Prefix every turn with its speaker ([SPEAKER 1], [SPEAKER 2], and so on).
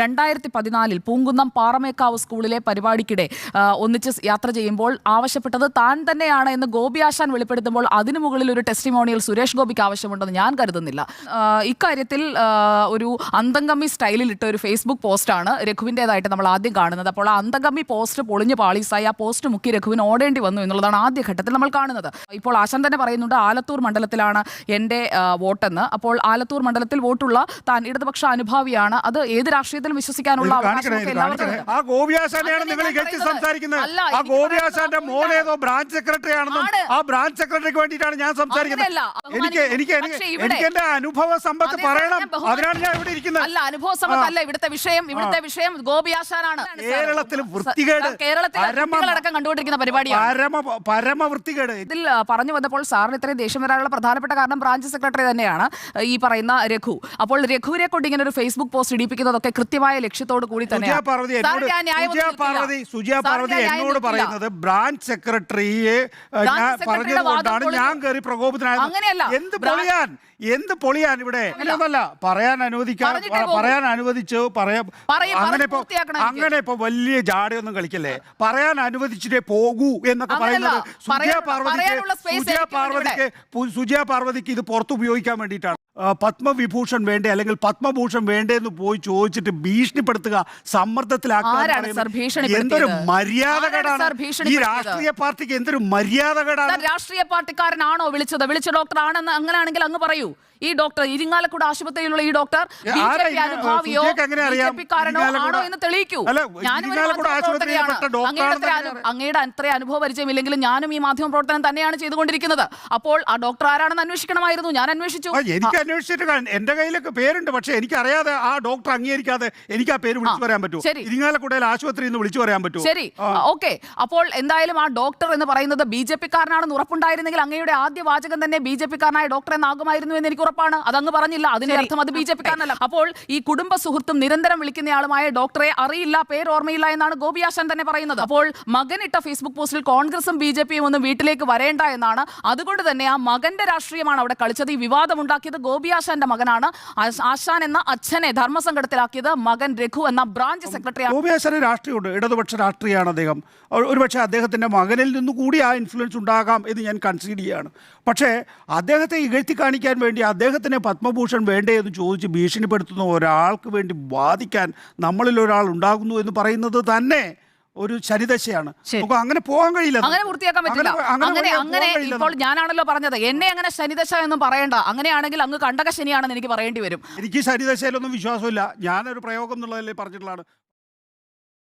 [SPEAKER 1] രണ്ടായിരത്തി പതിനാലിൽ പൂങ്കുന്നം പാറമേക്കാവ് സ്കൂളിലെ പരിപാടിക്കിടെ ഒന്നിച്ച് യാത്ര ചെയ്യുമ്പോൾ ആവശ്യപ്പെട്ടത് താൻ തന്നെയാണ് എന്ന് ഗോപി ആശാൻ വെളിപ്പെടുത്തുമ്പോൾ അതിനു മുകളിൽ ഒരു ടെസ്റ്റിമോണിയൽ സുരേഷ് ഗോപിക്ക് ആവശ്യമുണ്ടെന്ന് ഞാൻ കരുതുന്നില്ല. ഇക്കാര്യത്തിൽ ഒരു അന്തംഗമ്മി സ്റ്റൈലിൽ ഇട്ട ഒരു ഫേസ്ബുക്ക് പോസ്റ്റാണ് രഘുവിന്റെതായിട്ട് നമ്മൾ ആദ്യം കാണുന്നത്. അപ്പോൾ ആ അന്തംഗമ്മി പോസ്റ്റ് പൊളിഞ്ഞ് പാളീസായി ആ പോസ്റ്റ് മുക്കി രഘുവിന് ഓടേണ്ടി വന്നു എന്നുള്ളതാണ് ആദ്യ ഘട്ടത്തിൽ നമ്മൾ കാണുന്നത്. ഇപ്പോൾ ആശാൻ തന്നെ പറയുന്നുണ്ട് ആലത്തൂർ മണ്ഡലത്തിലാണ് എന്റെ വോട്ടെന്ന്. അപ്പോൾ ആലത്തൂർ മണ്ഡലത്തിൽ വോട്ടുള്ള താൻ ഇടതുപക്ഷ അനുഭാവിയാണ്. അത് ഏത് രാഷ്ട്രീയത്തിലും വിശ്വസിക്കാനുള്ള.
[SPEAKER 2] ആ ഗോപിയാശാനെയാണ് നിങ്ങൾ സംസാരിക്കുന്നത്. ആ ഗോപിയാശാന്റെ ബ്രാഞ്ച് സെക്രട്ടറി ആണെന്നും
[SPEAKER 1] ആണ്.
[SPEAKER 2] ആ ബ്രാഞ്ച് സെക്രട്ടറിക്ക് വേണ്ടിയിട്ടാണ് ഞാൻ സംസാരിക്കുന്നത്.
[SPEAKER 1] അങ്ങനെയല്ല,
[SPEAKER 2] എനിക്ക് എനിക്ക് എനിക്ക്
[SPEAKER 1] പക്ഷേ ഇവിടെ-
[SPEAKER 2] എനിക്ക് എന്റെ അനുഭവ സമ്പത്ത്
[SPEAKER 1] അതേ
[SPEAKER 2] പറയണം.
[SPEAKER 1] സമയം ബഹുമാനം-
[SPEAKER 2] അതിനാണ് ഞാൻ ഇവിടെ ഇരിക്കുന്നത്.
[SPEAKER 1] അല്ല അനുഭവ സമ്പത്തല്ല ഇവിടുത്തെ വിഷയം ഇവിടുത്തെ വിഷയം ഗോപിയാശാനാണ്.
[SPEAKER 2] കേരളത്തിൽ വൃത്തികേട്
[SPEAKER 1] കേരളത്തിൽ കണ്ടുകൊണ്ടിരിക്കുന്ന പരിപാടിയാണ്.
[SPEAKER 2] പരമ പരമ വൃത്തികേട്.
[SPEAKER 1] ഇതിൽ ആ, പറഞ്ഞു വന്നപ്പോൾ സാറിന് ഇത്രയും ദേഷ്യം വരാനുള്ള പ്രധാനപ്പെട്ട കാരണം ബ്രാഞ്ച് സെക്രട്ടറി തന്നെയാണ് ഈ പറയുന്ന രഘു. അപ്പോൾ രഘുവിനെ കൊണ്ട് ഇങ്ങനെ ഒരു ഫേസ്ബുക്ക് പോസ്റ്റ് ഇടിപ്പിക്കുന്നതൊക്കെ കൃത്യമായ ലക്ഷ്യത്തോട് കൂടി തന്നെ
[SPEAKER 2] പാർവതി എന്നോട് സുജയ പാർവതി. പറയുന്നത് ബ്രാഞ്ച് സെക്രട്ടറിയെ ഞാൻ. കയറി പ്രകോപിതനായത്.
[SPEAKER 1] അങ്ങനെയല്ല.
[SPEAKER 2] എന്ത് പൊളിയാൻ? എന്ത് പൊളിയാൻ ഇവിടെ? പറയാൻ അനുവദിക്കാൻ പറയാൻ അനുവദിച്ചു പറയാ അങ്ങനെ ഇപ്പൊ അങ്ങനെ ഇപ്പൊ വലിയ ജാടയൊന്നും കളിക്കല്ലേ? പറയാൻ അനുവദിച്ചിട്ടേ പോകൂ എന്നൊക്കെ. പറയുന്നത് സുജയ പാർവതിക്ക് സുജയ പാർവതിക്ക് പാർവതിക്ക് ഇത് പുറത്തുപയോഗിക്കാൻ വേണ്ടിയിട്ടാണ്. പത്മവിഭൂഷൺ വേണ്ടേ അല്ലെങ്കിൽ പത്മഭൂഷൺ വേണ്ടേ എന്ന് പോയി ചോദിച്ചിട്ട് ഭീഷണിപ്പെടുത്തുക സമ്മർദ്ദത്തിലാക്കുക എന്തൊരു മര്യാദകേടാണ്? ഈ രാഷ്ട്രീയ പാർട്ടിക്ക് എന്തൊരു മര്യാദകേടാണ്?
[SPEAKER 1] രാഷ്ട്രീയ പാർട്ടിക്കാരനാണോ വിളിച്ചത്? വിളിച്ച ഡോക്ടർ ആണെന്ന് അങ്ങനെയാണെങ്കിൽ അങ്ങ് പറയൂ. ഈ ഡോക്ടർ ഇരിങ്ങാലക്കുട ആശുപത്രിയിലുള്ള ഈ ഡോക്ടർ അനുഭാവിയോ ആണോ എന്ന് തെളിയിക്കൂ. അങ്ങയുടെ അത്ര അനുഭവ പരിചയമില്ലെങ്കിലും ഞാനും ഈ മാധ്യമ പ്രവർത്തനം തന്നെയാണ് ചെയ്തുകൊണ്ടിരിക്കുന്നത്. അപ്പോൾ ആ ഡോക്ടർ ആരാണെന്ന് അന്വേഷിക്കണമായിരുന്നു. ഞാൻ അന്വേഷിച്ചു.
[SPEAKER 2] അന്വേഷിച്ചിട്ട് എന്റെ കയ്യിലൊക്കെ പേരുണ്ട് പക്ഷെ എനിക്കറിയാതെ ആ ഡോക്ടർ അംഗീകരിക്കാതെ എനിക്ക് ആ പേര് വിളിച്ചു പറയാൻ പറ്റൂ. ഇരിങ്ങാലക്കുടയിൽ ആശുപത്രിയിൽ നിന്ന് വിളിച്ചു പറയാൻ പറ്റൂ.
[SPEAKER 1] ശരി. ഓക്കെ. അപ്പോൾ എന്തായാലും ആ ഡോക്ടർ എന്ന് പറയുന്നത് ബി ജെ പിക്കാരനാണെന്ന് ഉറപ്പുണ്ടായിരുന്നെങ്കിൽ അങ്ങയുടെ ആദ്യ വാചകം തന്നെ ബി ജെ പിക്കാരനായ കാരനായ ഡോക്ടർ എന്നാകുമായിരുന്നു എന്ന് എനിക്ക് ഉറപ്പാണ്. അതങ്ങ് പറഞ്ഞില്ല. അതിന്റെ അർത്ഥം അത് ബി ജെ പിക്കാരനല്ല. കാരനല്ല അപ്പോൾ ഈ കുടുംബ സുഹൃത്തും നിരന്തരം വിളിക്കുന്നയാളുമായ ഡോക്ടറെ അറിയില്ല പേര് ഓർമ്മയില്ല എന്നാണ് ഗോപിയാശാൻ തന്നെ പറയുന്നത്. അപ്പോൾ മകൻ ഇട്ട ഫേസ്ബുക്ക് പോസ്റ്റിൽ കോൺഗ്രസും ബി ജെ പിയും ഒന്നും വീട്ടിലേക്ക് വരേണ്ട എന്നാണ്. അതുകൊണ്ട് തന്നെ ആ മകന്റെ രാഷ്ട്രീയമാണ് അവിടെ കളിച്ചത്. ഈ വിവാദം ഉണ്ടാക്കിയത് ഗോപിയാശാന്റെ മകനാണ് ആശാൻ എന്ന അച്ഛനെ ധർമ്മസങ്കടത്തിലാക്കിയത് മകൻ രഘു എന്ന ബ്രാഞ്ച് സെക്രട്ടറി
[SPEAKER 2] ഗോപിയാശന് രാഷ്ട്രീയമുണ്ട് ഇടതുപക്ഷ രാഷ്ട്രീയമാണ് അദ്ദേഹം. ഒരു- ഒരുപക്ഷെ അദ്ദേഹത്തിന്റെ മകനിൽ നിന്ന് കൂടി ആ ഇൻഫ്ലുവൻസ് ഉണ്ടാകാം എന്ന് ഞാൻ കൺസീഡ് ചെയ്യുകയാണ് പക്ഷേ അദ്ദേഹത്തെ ഇകഴ്ത്തി കാണിക്കാൻ വേണ്ടി അദ്ദേഹത്തിന് പത്മഭൂഷൺ വേണ്ടേ എന്ന് ചോദിച്ച് ഭീഷണിപ്പെടുത്തുന്ന ഒരാൾക്ക് വേണ്ടി വാദിക്കാൻ നമ്മളിൽ ഒരാൾ ഉണ്ടാകുന്നു എന്ന് പറയുന്നത് തന്നെ ഒരു ശരിദശയാണ്
[SPEAKER 1] ശരി.
[SPEAKER 2] നമുക്ക് അങ്ങനെ പോകാൻ കഴിയില്ല
[SPEAKER 1] അങ്ങനെ പൂർത്തിയാക്കാൻ പറ്റില്ല.
[SPEAKER 2] അങ്ങനെ- അങ്ങനെ
[SPEAKER 1] ഇപ്പോൾ ഞാനാണല്ലോ പറഞ്ഞത്. എന്നെ അങ്ങനെ ശനിദശ എന്നും പറയണ്ട. അങ്ങനെയാണെങ്കിൽ അങ്ങ് കണ്ടക ശനിയാണെന്ന് എനിക്ക് പറയേണ്ടി വരും.
[SPEAKER 2] എനിക്ക് ശരിദശയിലൊന്നും വിശ്വാസമില്ല. ഞാനൊരു പ്രയോഗം എന്നുള്ളതല്ലേ പറഞ്ഞിട്ടുള്ളതാണ്.